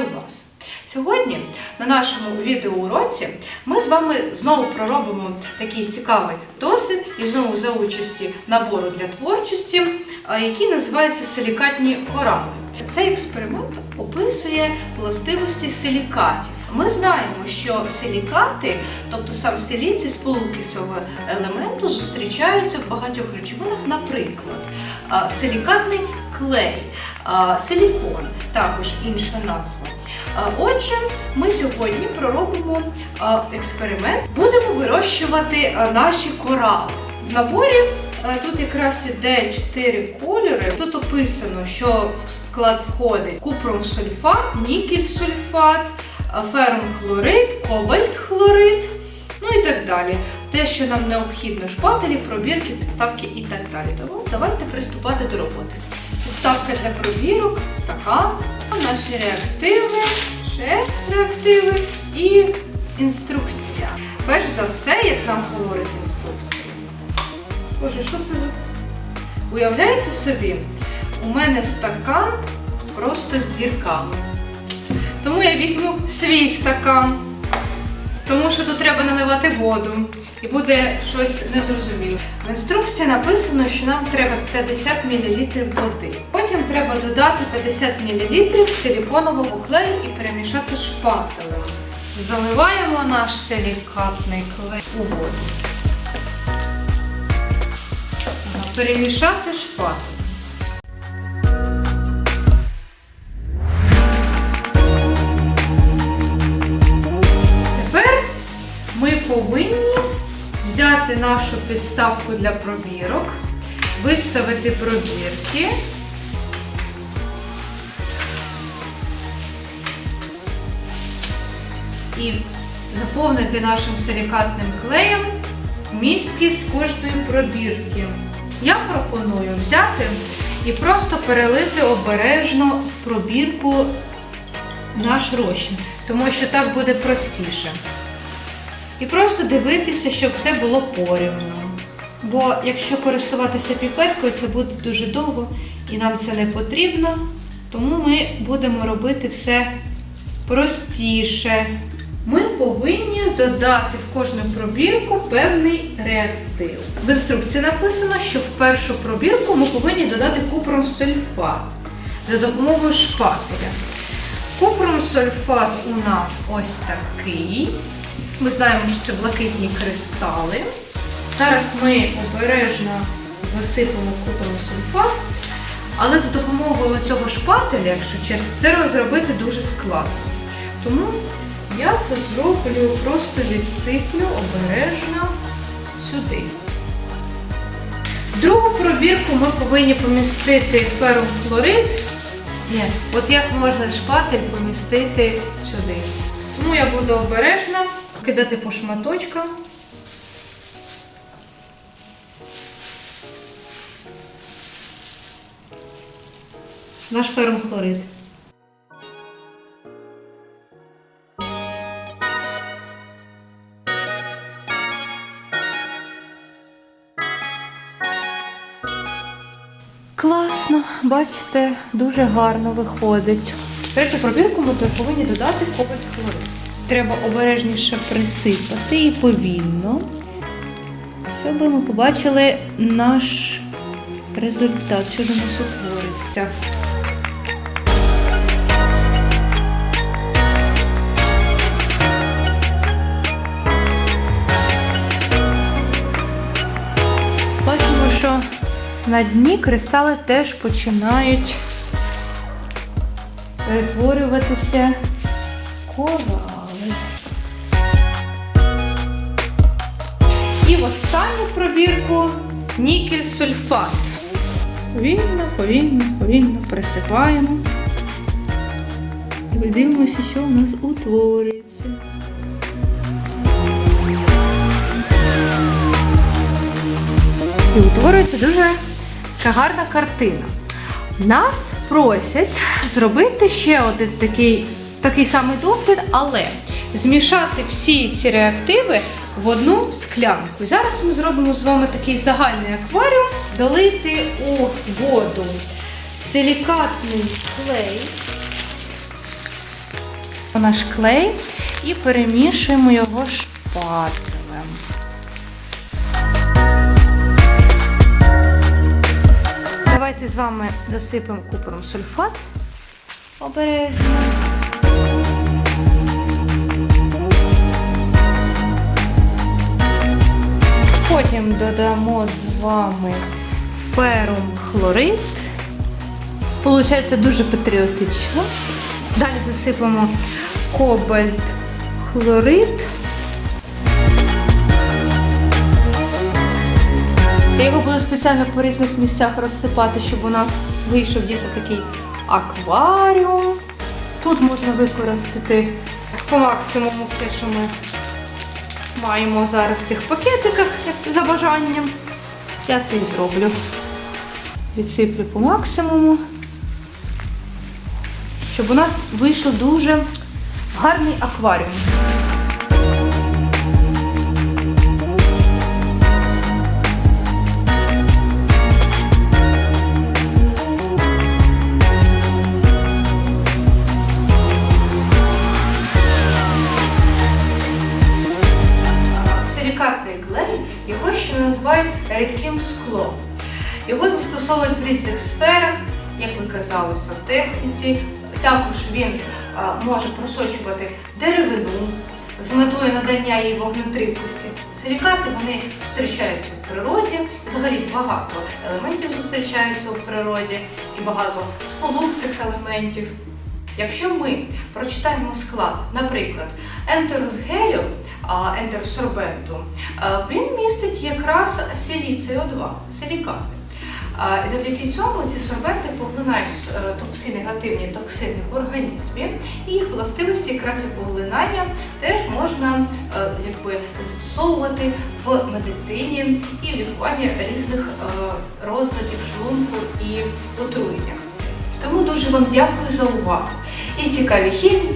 Вітаю вас! Сьогодні на нашому відеоуроці ми з вами знову проробимо такий цікавий досвід і знову за участі набору для творчості, який називається силікатні корали. Цей експеримент описує властивості силікатів. Ми знаємо, що силікати, тобто сам силіцій сполуки цього елементу, зустрічаються в багатьох речовинах, наприклад, силікатний клей, силікон, також інша назва. Отже, ми сьогодні проробимо експеримент. Будемо вирощувати наші корали. В наборі тут якраз іде 4 кольори. Тут описано, що в склад входить купрум-сульфат, нікель-сульфат, ферум-хлорид, кобальт-хлорид. Ну і так далі. Те, що нам необхідно, шпателі, пробірки, підставки і так далі. Тому давайте приступати до роботи. Підставка для пробірок, стакан, наші реактиви, ще реактиви і інструкція. Перш за все, як нам говорить інструкція. Боже, що це за. Уявляєте собі, у мене стакан просто з дірками. Тому я візьму свій стакан. Тому що тут треба наливати воду і буде щось незрозуміле. В інструкції написано, що нам треба 50 мл води. Потім треба додати 50 мл силіконового клею і перемішати шпателем. Заливаємо наш силікатний клей у воду. Перемішати шпателем. Взяти нашу підставку для пробірок, виставити пробірки. І заповнити нашим силікатним клеєм містки з кожної пробірки. Я пропоную взяти і просто перелити обережно в пробірку наш розчин, тому що так буде простіше. І просто дивитися, щоб все було порівну. Бо якщо користуватися піпеткою, це буде дуже довго і нам це не потрібно. Тому ми будемо робити все простіше. Ми повинні додати в кожну пробірку певний реактив. В інструкції написано, що в першу пробірку ми повинні додати купрум-сульфат за допомогою шпателя. Купрум-сульфат у нас ось такий. Ми знаємо, що це блакитні кристали. Зараз ми обережно засипемо купрум-сульфат. Але за допомогою цього шпателя, якщо чесно, це розробити дуже складно. Тому я це зроблю, просто відсиплю обережно сюди. Другу пробірку ми повинні помістити ферум-хлорид. Ні, от як можна шпатель помістити сюди. Тому я буду обережно кидати по шматочкам. Наш ферум-хлорид. Класно, бачите, дуже гарно виходить. Третю пробірку ми повинні додати кобальт хлорид. Треба обережніше присипати і повільно, щоб ми побачили наш результат, що до нас утвориться. Бачимо, що на дні кристали теж починають перетворюватися в корали. В останню пробірку нікель-сульфат. Повільно, повільно, повільно присипаємо. І дивимося, що у нас утворюється. І утворюється дуже така гарна картина. Нас просять зробити ще один такий, такий самий досвід, але змішати всі ці реактиви в одну склянку. Зараз ми зробимо з вами такий загальний акваріум, долити у воду силікатний клей наш клей і перемішуємо його шпателем. Давайте з вами засипемо купером сульфат обережно. Потім додамо з вами ферум хлорид. Получається дуже патріотично. Далі засипемо кобальт хлорид. Я його буду спеціально по різних місцях розсипати, щоб у нас вийшов дійсно такий акваріум. Тут можна використати по максимуму все, що ми маємо зараз в цих пакетиках, як за бажанням. Я це і зроблю. Відсиплю по максимуму, щоб у нас вийшов дуже гарний акваріум. Називають рідким склом. Його застосовують в різних сферах, як ви казали, в сантехніці. Також він а, може просочувати деревину з метою надання їй вогнетривкості. Силікати вони зустрічаються в природі, взагалі багато елементів зустрічаються у природі і багато сполук цих елементів. Якщо ми прочитаємо склад, наприклад, ентерус гелю, а, ентерус сорбенту, а, він містить якраз силіцій О2, силікати. Завдяки цьому ці сорбенти поглинають е, токси, негативні токсини в організмі, і їх властивості якраз і поглинання теж можна е, якби, застосовувати в медицині і в лікуванні різних е, розладів шлунку і отруєння. Тому дуже вам дякую за увагу. І цікаві хімії